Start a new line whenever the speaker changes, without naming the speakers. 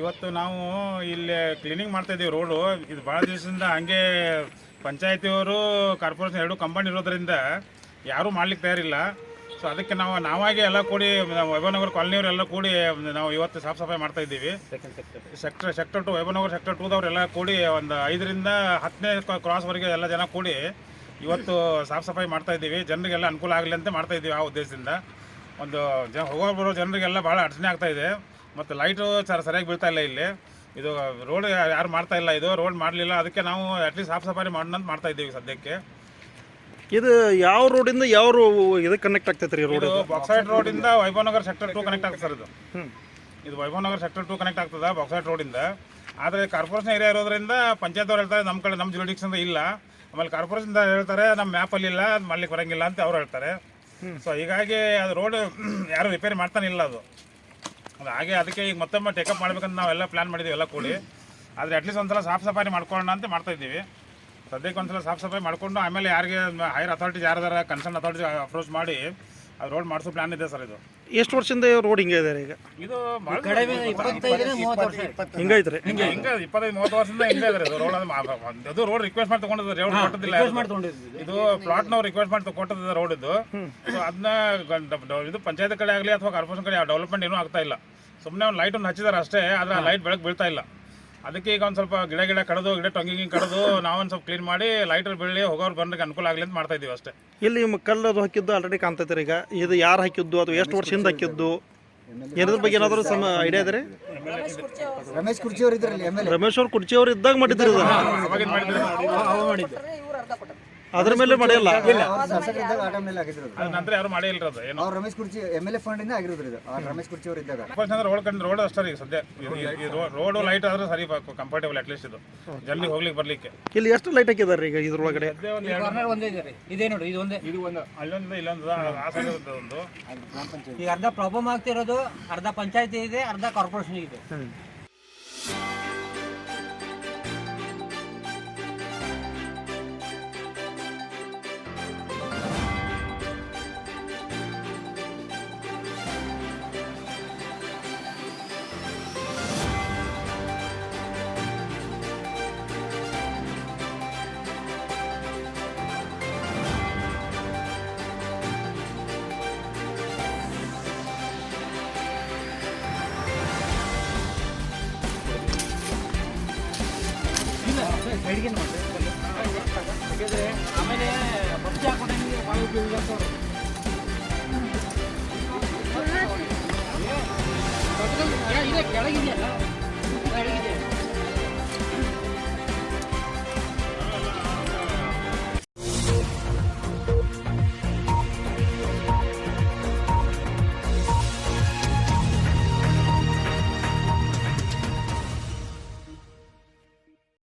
ಇವತ್ತು ನಾವು ಇಲ್ಲಿ ಕ್ಲೀನಿಂಗ್ ಮಾಡ್ತಾ ಇದೀವಿ ರೋಡು ಇದು ಭಾಳ ದಿವಸದಿಂದ ಹಂಗೆ ಪಂಚಾಯತಿಯವರು ಕಾರ್ಪೊರೇಷನ್ ಎರಡು ಕಂಪನಿ ಇರೋದ್ರಿಂದ ಯಾರೂ ಮಾಡ್ಲಿಕ್ಕೆ ತಯಾರಿಲ್ಲ. ಸೊ ಅದಕ್ಕೆ ನಾವು ನಾವಾಗೆ ಎಲ್ಲ ಕೂಡಿ ವೈಭವನಗರ ಕಾಲನಿಯವರೆಲ್ಲ ಕೂಡಿ ನಾವು ಇವತ್ತು ಸಾಫ್ ಸಫಾಯಿ ಮಾಡ್ತಾ ಇದ್ದೀವಿ. Sector sector two Vaibhavnagar sector ಟೂದವರೆಲ್ಲ ಕೂಡಿ ಒಂದು ಐದರಿಂದ ಹತ್ತನೇ ಕ್ರಾಸ್ವರೆಗೆ ಎಲ್ಲ ಜನ ಕೂಡಿ ಇವತ್ತು ಸಾಫ್ ಸಫಾಯಿ ಮಾಡ್ತಾ ಇದ್ದೀವಿ. ಜನರಿಗೆಲ್ಲ ಅನುಕೂಲ ಆಗಲಿ ಅಂತ ಮಾಡ್ತಾ ಇದ್ದೀವಿ ಆ ಉದ್ದೇಶದಿಂದ. ಒಂದು ಜನ ಹೋಗೋ ಬರೋ ಜನರಿಗೆಲ್ಲ ಭಾಳ ಅಡಚಣೆ ಆಗ್ತಾ ಇದೆ. ಮತ್ತು ಲೈಟು ಸರ್ ಸರಿಯಾಗಿ ಬೀಳ್ತಾ ಇಲ್ಲ ಇಲ್ಲಿ. ಇದು ರೋಡ್ ಯಾರು ಮಾಡ್ತಾ ಇಲ್ಲ ಇದು ರೋಡ್ ಮಾಡಲಿಲ್ಲ. ಅದಕ್ಕೆ ನಾವು ಅಟ್ಲೀಸ್ಟ್ ಸಾಫ್ ಸಫಾರಿ ಮಾಡೋಣ ಅಂತ ಮಾಡ್ತಾ ಇದ್ದೀವಿ ಸದ್ಯಕ್ಕೆ.
ಇದು ಯಾವ ರೋಡಿಂದ ಯಾವ ರೋ ಇದಕ್ಕೆ ಕನೆಕ್ಟ್ ಆಗ್ತೈತೆ ರೀ ರೋಡ್
ಇದು ಬಾಕ್ಸೈಡ್ ರೋಡಿಂದ ವೈಭವನಗರ್ ಸೆಕ್ಟರ್ ಟು ಕನೆಕ್ಟ್ ಆಗ್ತದೆ ಸರ್ ಇದು. ಇದು ವೈಭವನಗರ್ ಸೆಕ್ಟರ್ ಟು ಕನೆಕ್ಟ್ ಆಗ್ತದೆ ಬಾಕ್ಸೈಡ್ ರೋಡಿಂದ ಆದರೆ ಕಾರ್ಪೊರೇಷನ್ ಏರಿಯಾ ಇರೋದ್ರಿಂದ ಪಂಚಾಯತ್ ಅವ್ರು ಹೇಳ್ತಾರೆ ನಮ್ಮ ಕಡೆ ನಮ್ಮ ಜುರಿಡಿಕ್ಷನ್ ಇಲ್ಲ. ಆಮೇಲೆ ಕಾರ್ಪೊರೇಷನ್ ಹೇಳ್ತಾರೆ ನಮ್ಮ ಮ್ಯಾಪಲ್ಲಿ ಇಲ್ಲ ಅದು ಮಾಡ್ಲಿಕ್ಕೆ ಬರಂಗಿಲ್ಲ ಅಂತ ಅವ್ರು ಹೇಳ್ತಾರೆ. ಸೊ ಹೀಗಾಗಿ ಅದು ರೋಡ್ ಯಾರು ರಿಪೇರಿ ಮಾಡ್ತಾನೆ ಇಲ್ಲ ಅದು. ಹಾಗೆ ಅದಕ್ಕೆ ಈಗ ಮತ್ತೊಮ್ಮೆ ಟೇಕಪ್ ಮಾಡ್ಬೇಕಂತ ನಾವೆಲ್ಲ ಪ್ಲಾನ್ ಮಾಡಿದ್ದೀವಿ, ಎಲ್ಲ ಕೂಡಿ. ಆದರೆ ಅಟ್ಲೀಸ್ಟ್ ಒಂದ್ಸಲ ಸಾಫ್ ಸಫಾರಿ ಮಾಡ್ಕೊಳ್ಳೋಣ ಅಂತ ಮಾಡ್ತಾ ಇದ್ದೀವಿ. ಸದ್ಯಕ್ಕೆ ಒಂದ್ಸಲ ಸಾಫ್ ಸಫಾಯಿ ಮಾಡ್ಕೊಂಡು ಆಮೇಲೆ ಯಾರಿಗೆ ಹೈಯರ್ ಅಥಾರಿಟೀಸ್ ಯಾರ್ದಾರ ಕನ್ಸರ್ನ್ ಅಥಾರಿಟಿ ಅಪ್ರೋಚ್ ಮಾಡಿ, ಅದು ರೋಡ್ ಮಾಡಿಸೋ ಪ್ಲಾನ್ ಇದೆ ಸರ್ ಇದು.
ಎಷ್ಟು ವರ್ಷದಿಂದ ರೋಡ್ ಹಿಂಗೆ ಇದಾರೆ ರೀ ಈಗ?
ಇದು ಭಾಳ
ಹಿಂಗೈತೆ ರೀ
ಹಿಂಗೆ ಹಿಂಗೆ. ಇಪ್ಪತ್ತೈದು ಮೂವತ್ತು ವರ್ಷದಿಂದ ಹಿಂಗೆ ಇದೆ ಇದು ರೋಡ್ ಅದು. ರೋಡ್ ರಿಕ್ವೆಸ್ಟ್ ಮಾಡಿ ತಗೊಂಡಿದ್ದು ರೋಡ್ ಕೊಟ್ಟದಿಲ್ಲ ಇದು. ಪ್ಲಾಟ್ ನಾವು ರಿಕ್ವೆಸ್ಟ್ ಮಾಡಿ ಕೊಟ್ಟದ ರೋಡ್ ಇದು. ಸೊ ಅದನ್ನ ಇದು ಪಂಚಾಯತ್ ಕಡೆ ಆಗಲಿ ಅಥವಾ ಕಾರ್ಪೊರೇಷನ್ ಕಡೆ ಡೆವಲಪ್ಮೆಂಟ್ ಏನೂ ಆಗ್ತಾ ಇಲ್ಲ. ಸುಮ್ಮನೆ ಒಂದು ಲೈಟ್ ಒಂದು ಹಚ್ಚಿದಾರೆ ಅಷ್ಟೇ ಆದ್ರೆ ಲೈಟ್ ಬೆಳಕು ಬೀಳ್ತಾ ಇಲ್ಲ. ಅದಕ್ಕೆ ಈಗ ಒಂದು ಸ್ವಲ್ಪ ಗಿಡ ಗಿಡ ಕಡದು ಗಿಡ ಟೊಂಗಿಂಗ್ ಕಡದು ನಾವೊಂದು ಸ್ವಲ್ಪ ಕ್ಲೀನ್ ಮಾಡಿ ಲೈಟರ್ ಬೆಳ್ಳಿ ಹೋಗೋರು ಬಂದ್ರೆ ಅನುಕೂಲ ಆಗಲಿ ಅಂತ ಮಾಡ್ತಾ ಇದೀವಿ ಅಷ್ಟೇ.
ಇಲ್ಲಿ ನಿಮ್ಮ ಕಲ್ಲು ಅದು ಹಾಕಿದ್ದು ಆಲ್ರೆಡಿ ಕಾಣ್ತೈತೆ ಈಗ. ಇದು ಯಾರು ಹಾಕಿದ್ದು? ಅಥವಾ ಎಷ್ಟು ವರ್ಷದಿಂದ ಹಾಕಿದ್ದು? ಏನಾದ್ರ ಬಗ್ಗೆ ಏನಾದರೂ ಸಮ ಐಡಿಯಾ ಇದ್ರೆ? ರಮೇಶ್
ರಮೇಶ್ ಕುರ್ಚಿಯವರು ಇದ್ರಲ್ಲಿ
ರಮೇಶ್ ಅವ್ರು ಕುರ್ಚಿ ಅವ್ರು ಇದ್ದಾಗ ಮಾಡಿದ್ರು.
ಅವಾಗಿನ ಮಾಡಿದ್ರೆ
ಅದ್ರ ಮೇಲೆ ಮಾಡಿಲ್ಲ
ನಂತರ ಯಾರು? ಮಾಡೇ ಇಲ್ಲ ಅದು. ಏನು?
ಅವ್ರು ರಮೇಶ್ ಕುರ್ಚಿ ಎಂ ಎಲ್ ಎ ಫಂಡ್ ಇಂದ ಆಗಿರೋದ್ರಿ ಇದು. ಆ ರಮೇಶ್ ಕುರ್ಚಿ ಅವರು ಇದ್ದಾಗ.
ಫಸ್ಟ್ ಅಂದ್ರೆ ರೋಡ್ ಕಂಡು ರೋಡ್ ಅಷ್ಟೇ ಈಗ ಸದ್ಯ. ರೋಡು ಲೈಟ್ ಆದ್ರೆ ಸರಿ ಕಂಫರ್ಟೇಬಲ್ ಅಟ್ಲೀಸ್ಟ್ ಇದು. ಜಲ್ದಿ ಹೋಗ್ಲಿಕ್ಕೆ ಬರ್ಲಿಕ್ಕೆ.
ಇಲ್ಲಿ ಎಷ್ಟು ಲೈಟ್ ಹಾಕಿದಾರೆ ಈಗ ಇದ್ರೊಳಗಡೆ?
ಸದ್ಯ ಒಂದು ಎರಡು
ಕಾರ್ನರ್ ಒಂದೇ ಇದೆ ರೀ. ಇದೇ ನೋಡಿ ಇದು ಒಂದೇ.
ಇದು ಒಂದು ಅಲ್ಲೊಂದು ಇಲ್ಲೊಂದು ಆ ಸೈಡ್ ಒಂದು.
ಈಗ ಅರ್ಧ ಪ್ರಾಬ್ಲಮ್ ಆಗ್ತಿರೋದು ಅರ್ಧ ಪಂಚಾಯತಿ ಇದೆ ಅರ್ಧ ಕಾರ್ಪೊರೇಷನ್ ಇದೆ. ಆಮೇಲೆ ಬಚ್ಚಿ ಆಮೇಲೆ ಭಾಳ ಉಪಯೋಗ ಆಗ್ತಾವ್ರಿ. ಏ, ಇದೆ ಕೆಳಗಿದೆಯಲ್ಲ